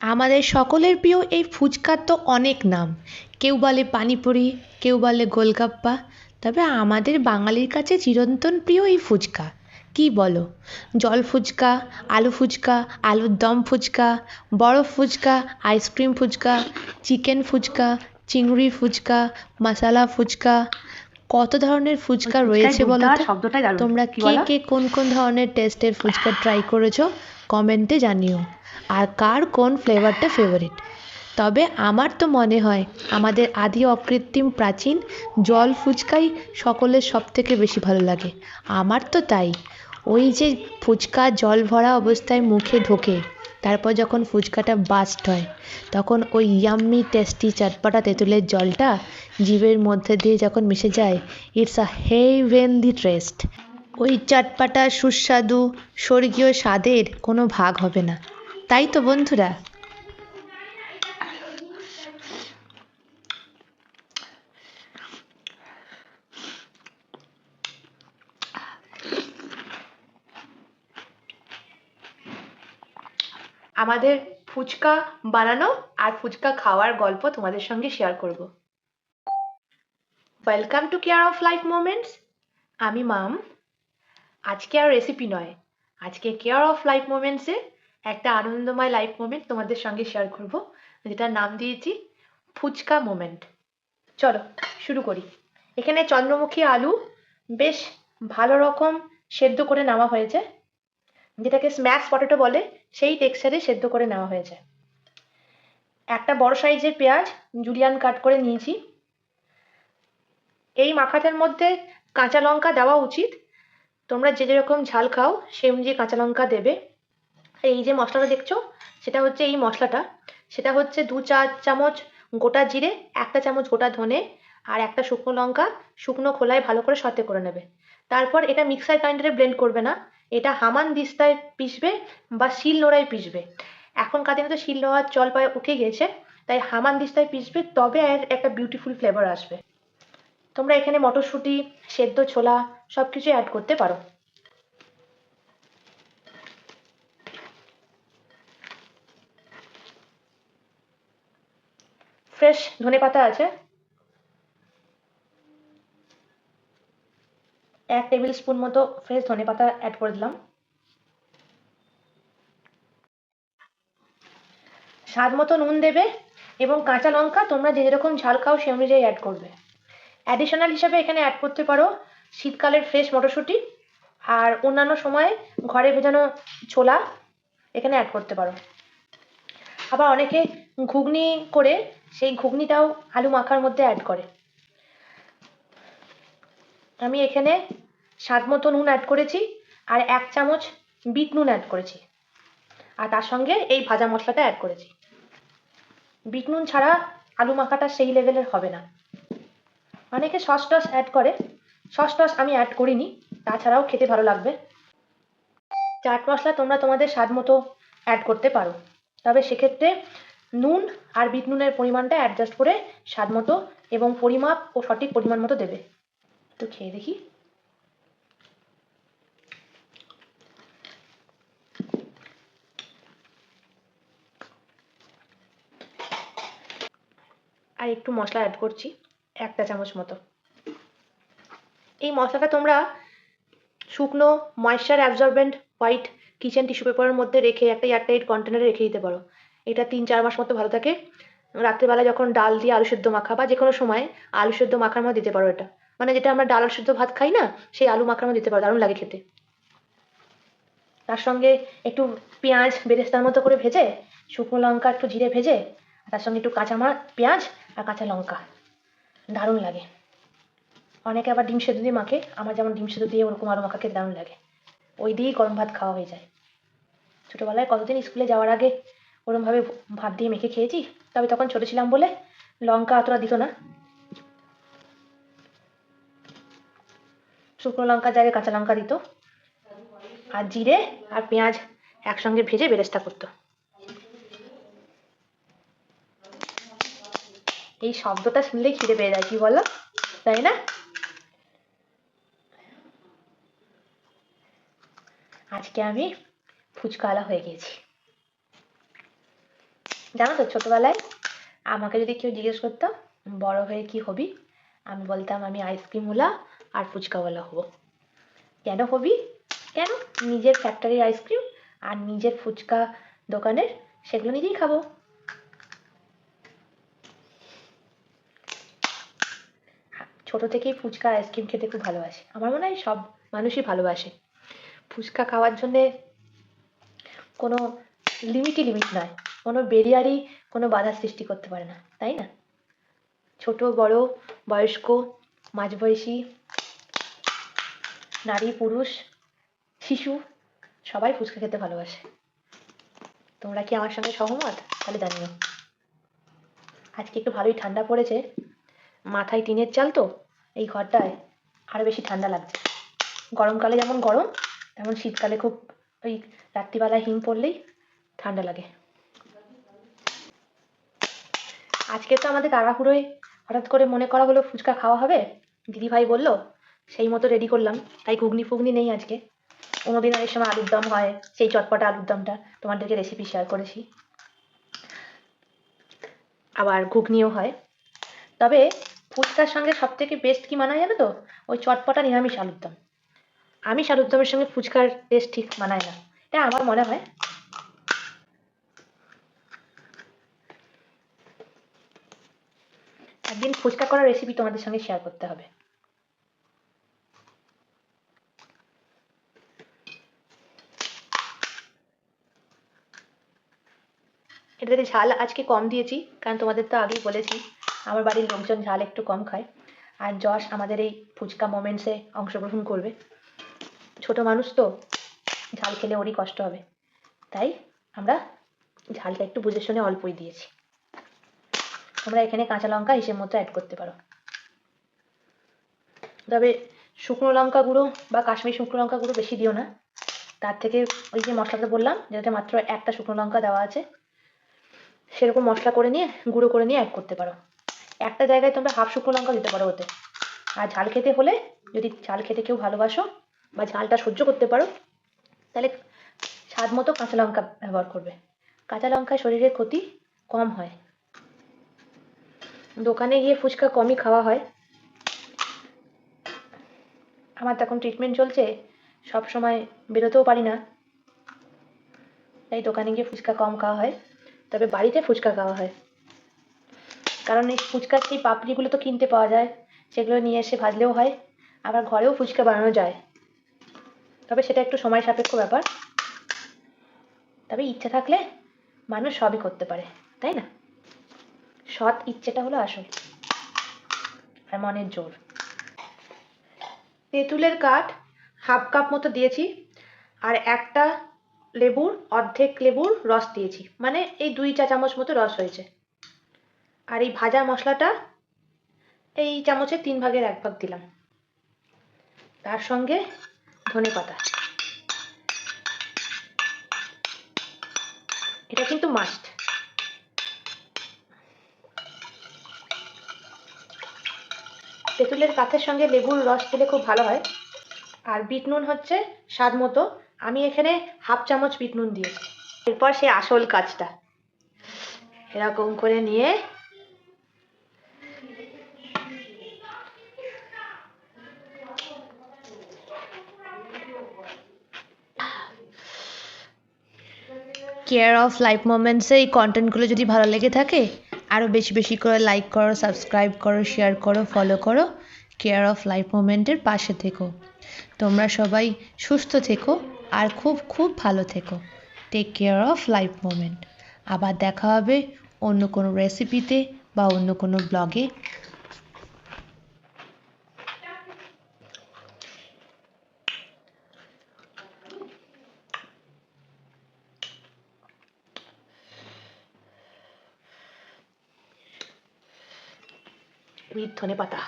আমাদের সকলের প্রিয় এই ফুচকার তো অনেক নাম। কেউ বলে পানিপুরি কেউ বলে গোলগাপ্পা তবে আমাদের বাঙালির কাছে চিরন্তন প্রিয় এই ফুচকা। কী বলো? জল ফুচকা আলু ফুচকা আলুর দম ফুচকা বরফ phuchka ice cream phuchka chicken phuchka চিংড়ি ফুচকা মশালা ফুচকা কত ধরনের ফুচকা রয়েছে বলো তো? তোমরা কে কে কোন কোন ধরনের টেস্টের ফুচকা ট্রাই করেছ? কমেন্টে জানিও। আর কার কোন ফ্লেভারটা ফেভারিট তবে আমার তো মনে হয়, আমাদের আদি অকৃত্রিম প্রাচীন জল ফুচকাই সকলের সব থেকে বেশি ভালো লাগে। আমার তো তাই। ওই যে ফুচকা জল ভরা অবস্থায় মুখে ঢোকে, তারপর যখন ফুচকাটা বাস্ট হয়, তখন ওই ইয়াম্মি টেস্টি চটপটা তেঁতুলের জলটা জিভের মধ্যে দিয়ে যখন মিশে যায় it's a heaven the taste ওই চটপাটা, সুস্বাদু, স্বর্গীয় স্বাদের কোনো ভাগ হবে না। তাই তো বন্ধুরা। আমাদের ফুচকা বানানো আর ফুচকা খাওয়ার গল্প তোমাদের সঙ্গে শেয়ার করব। Welcome to care of life moments আমি মাম। আজকে আর রেসিপি নয়। আজকে কেয়ার অফ লাইফ মোমেন্টসে একটা আনন্দময় লাইফ মোমেন্ট তোমাদের সঙ্গে শেয়ার করব, যেটার নাম দিয়েছি ফুচকা মোমেন্ট চলো, শুরু করি। এখানে চন্দ্রমুখী আলু বেশ ভালো রকম সেদ্ধ করে নেওয়া হয়েছে। যেটাকে স্ম্যাশ পটেটো বলে, সেই টেক্সচারে সেদ্ধ করে নেওয়া হয়েছে। একটা বড় সাইজের পেঁয়াজ জুলিয়ান কাট করে নিয়েছি। এই মাখাটার মধ্যে কাঁচা লঙ্কা দেওয়া উচিত। তোমরা যে যেরকম ঝাল খাও, সেই অনুযায়ী কাঁচা লঙ্কা দেবে। আর এই যে মশলাটা দেখছ, সেটা হচ্ছে এই মশলাটা। সেটা হচ্ছে দু চা চামচ গোটা জিরে, একটা চামচ গোটা ধনে, আর একটা শুকনো লঙ্কা। শুকনো খোলায় ভালো করে সতে করে নেবে। তারপর এটা মিক্সার গ্রাইন্ডারে ব্লেন্ড করবে না। এটা হামান দিস্তায় পিসবে বা শিল নোড়ায় পিসবে এখনকার দিনে তো শিল নোড়ার চল পায়ে উঠে গিয়েছে, তাই হামান দিস্তায় পিসবে তবে এর একটা বিউটিফুল ফ্লেভার আসবে। তোমরা এখানে মটরশুঁটি, সেদ্ধ ছোলা সব কিছু অ্যাড করতে পারো। ফ্রেশ ধনে পাতা আছে। এক টেবিল স্পুন মতো ফ্রেশ ধনে পাতা অ্যাড করে দিলাম। স্বাদ মতো নুন দেবে এবং কাঁচা লঙ্কা তোমরা যে যেরকম ঝাল খাও সে অনুযায়ী অ্যাড করবে। অ্যাডিশনাল হিসাবে এখানে অ্যাড করতে পারো। শীতকালের ফ্রেশ মটরশুঁটি আর অন্যান্য সময়ে ঘরে ভেজানো ছোলা এখানে অ্যাড করতে পারো। আবার অনেকে ঘুগনি করে সেই ঘুগনিটাও আলু মাখার মধ্যে অ্যাড করে। আমি এখানে স্বাদ মতো নুন অ্যাড করেছি আর এক চামচ বিট নুন অ্যাড করেছি। আর তার সঙ্গে এই ভাজা মশলাটা অ্যাড করেছি। বিট নুন ছাড়া আলু মাখাটা সেই লেভেলের হবে না। অনেকে সস টস অ্যাড করে। সস টস আমি অ্যাড করিনি, তাছাড়াও খেতে ভালো লাগবে। চাট মশলা তোমরা তোমাদের স্বাদ মতো অ্যাড করতে পারো। তবে সেক্ষেত্রে নুন আর বিট নুনের পরিমাণটা অ্যাডজাস্ট করে স্বাদ মতো এবং পরিমাপ ও সঠিক পরিমাণ মতো দেবে। তো খেয়ে দেখি। আর একটু মশলা অ্যাড করছি। একটা চামচ মতো। এই মশলাটা তোমরা শুকনো moisture absorbent white kitchen tissue পেপারের মধ্যে রেখে একটা এয়ারটাইট কন্টেনারে রেখে দিতে পারো। এটা তিন চার মাস মতো ভালো থাকে। রাত্রেবেলা যখন ডাল দিয়ে আলু সেদ্ধ মাখা বা যে কোনো সময় আলু সেদ্ধ মাখার মধ্যে দিতে পারো এটা। মানে যেটা আমরা ডাল আলু সেদ্ধ ভাত খাই না, সেই আলু মাখার মধ্যে দিতে পারো, দারুণ লাগে খেতে। তার সঙ্গে একটু পেঁয়াজ বেরেস্তার মতো করে ভেজে, শুকনো লঙ্কা একটু জিরে ভেজে তার সঙ্গে একটু কাঁচা মা, পেঁয়াজ আর কাঁচা লঙ্কা। দারুণ লাগে। অনেকে আবার ডিম সেদ্ধ দিয়ে মাখে, আমার যেমন ডিম সেদ্ধ দিয়ে ওরকম আরও মাখা খেতে দারুণ লাগে। ওই দিয়েই গরম ভাত খাওয়া হয়ে যায়। ছোটোবেলায় কতদিন স্কুলে যাওয়ার আগে ওরমভাবে ভাত দিয়ে মেখে খেয়েছি? তবে তখন ছোটো ছিলাম বলে লঙ্কা অতটা দিত না। শুকনো লঙ্কার জায়গায় কাঁচা লঙ্কা দিত। আর জিরে আর পেঁয়াজ একসঙ্গে ভেজে বেরেস্তা করতো। এই শব্দটা শুনলেই খিদে পেয়ে যায়, কি বলো? তাই না? আজকে আমি ফুচকাওয়ালা হয়ে গেছি। জানো তো, ছোটবেলায় আমাকে যদি কেউ জিজ্ঞেস করতো, বড় হয়ে কি হবি? আমি বলতাম, আমি আইসক্রিমওয়ালা আর ফুচকাওয়ালা হব। কেন হবি? কেন? নিজের ফ্যাক্টরির আইসক্রিম আর নিজের ফুচকা দোকানের, সেগুলো নিজেই খাব। ছোট থেকেই ফুচকা আইসক্রিম খেতে খুব ভালোবাসে। আমার মনে হয় সব মানুষই ভালোবাসে। ফুচকা খাওয়ার জন্যে কোনো লিমিটই লিমিট নয়। কোনো বেরিয়ারই কোনো বাধা সৃষ্টি করতে পারে না, তাই না? ছোট, বড়, বয়স্ক, মাঝবয়সী, নারী, পুরুষ, শিশু, সবাই ফুচকা খেতে ভালোবাসে। তোমরা কি আমার সঙ্গে সহমত? তাহলে জানিও। আজকে একটু ভালোই ঠান্ডা পড়েছে। মাথায় টিনের চাল তো? এই ঘরটায় আরও বেশি ঠান্ডা লাগছে গরমকালে যেমন গরম, তেমন শীতকালে খুব ওই রাত্রিবেলায় হিম পড়লেই ঠান্ডা লাগে। আজকে তো আমাদের তাড়াহুড়োয় হঠাৎ করে মনে করা হলো ফুচকা খাওয়া হবে। দিদিভাই বলল, সেই মতো রেডি করলাম, তাই ঘুগনি ফুগনি নেই আজকে। কোনোদিন অনেক সময় আলুর দম হয়, সেই চটপটা আলুর দমটা তোমাদেরকে রেসিপি শেয়ার করেছি। আবার ঘুগনিও হয়। তবে ফুচকার সঙ্গে সব থেকে বেস্ট কি মানায় জানো তো? ওই চটপটা নিরামিষ আলুর দম। আমিষ আলুর দমের সঙ্গে ফুচকার টেস্ট ঠিক মানায় না। এটা আমার মনে হয়। একদিন ফুচকা করার রেসিপি তোমাদের সঙ্গে শেয়ার করতে হবে। এটাতে ঝাল আজকে কম দিয়েছি, কারণ তোমাদের তো আগেই বলেছি। আমার বাড়ির লোকজন ঝাল একটু কম খায়। আর যশ আমাদের এই ফুচকা মোমেন্টসে অংশগ্রহণ করবে। ছোট মানুষ তো, ঝাল খেলে ওরই কষ্ট হবে। তাই আমরা ঝালটা একটু বুঝে শুনে অল্পই দিয়েছি। তোমরা এখানে কাঁচা লঙ্কা হিসেব মতো অ্যাড করতে পারো। তবে শুকনো লঙ্কা গুঁড়ো বা কাশ্মীর শুকনো লঙ্কা গুঁড়ো বেশি দিও না। তার থেকে ওই যে মশলাটা বললাম, যেটাতে মাত্র একটা শুকনো লঙ্কা দেওয়া আছে, সেরকম মশলা করে নিয়ে, গুঁড়ো করে নিয়ে অ্যাড করতে পারো। একটা জায়গায় তোমরা হাফ শুকনো লঙ্কা দিতে পারো ওতে। আর ঝাল খেতে হলে যদি ঝাল খেতে কেউ ভালোবাসো বা ঝালটা সহ্য করতে পারো, তাহলে স্বাদ মতো কাঁচা লঙ্কা ব্যবহার করবে। কাঁচা লঙ্কায় শরীরের ক্ষতি কম হয়। দোকানে গিয়ে ফুচকা কমই খাওয়া হয়। আমার তো এখন ট্রিটমেন্ট চলছে, সব সময় বেরোতেও পারি না। তাই দোকানে গিয়ে ফুচকা কম খাওয়া হয়, তবে বাড়িতে ফুচকা খাওয়া হয়। কারণ এই ফুচকার সেই পাপড়িগুলো তো কিনতে পাওয়া যায়, সেগুলো নিয়ে এসে ভাজলেও হয়, আবার ঘরেও ফুচকা বানানো যায়। তবে সেটা একটু সময় সাপেক্ষ ব্যাপার। তবে ইচ্ছা থাকলে মানুষ সবই করতে পারে, তাই না? সৎ ইচ্ছেটা হলো আসল আর মনের জোর। তেঁতুলের কাঠ হাফ কাপ মতো দিয়েছি, আর একটা লেবুর অর্ধেক লেবুর রস দিয়েছি মানে এই দুই চা চামচ মতো রস হয়েছে। আর এই ভাজা মশলাটা এই চামচের তিন ভাগের এক ভাগ দিলাম। তার সঙ্গে ধনে পাতা। এটা কিন্তু মাস্ট তেঁতুলের কাঠের সঙ্গে লেবুর রস দিলে খুব ভালো হয়। আর বিট নুন হচ্ছে স্বাদ মতো। আমি এখানে হাফ চামচ বিট নুন দিয়েছি। এরপর সে আসল কাজটা। এরকম করে নিয়ে কেয়ার অফ লাইফ মোমেন্টসে এই কন্টেন্টগুলো যদি ভালো লেগে থাকে আরও বেশি বেশি করে লাইক করো সাবস্ক্রাইব করো শেয়ার করো ফলো করো কেয়ার অফ লাইফ মোমেন্টের পাশে থেকো। তোমরা সবাই সুস্থ থেকো আর খুব খুব ভালো থেকো। Take care of life moment আবার দেখা হবে অন্য কোনো রেসিপিতে বা অন্য কোনো ব্লগে উইথ ধনে পাতা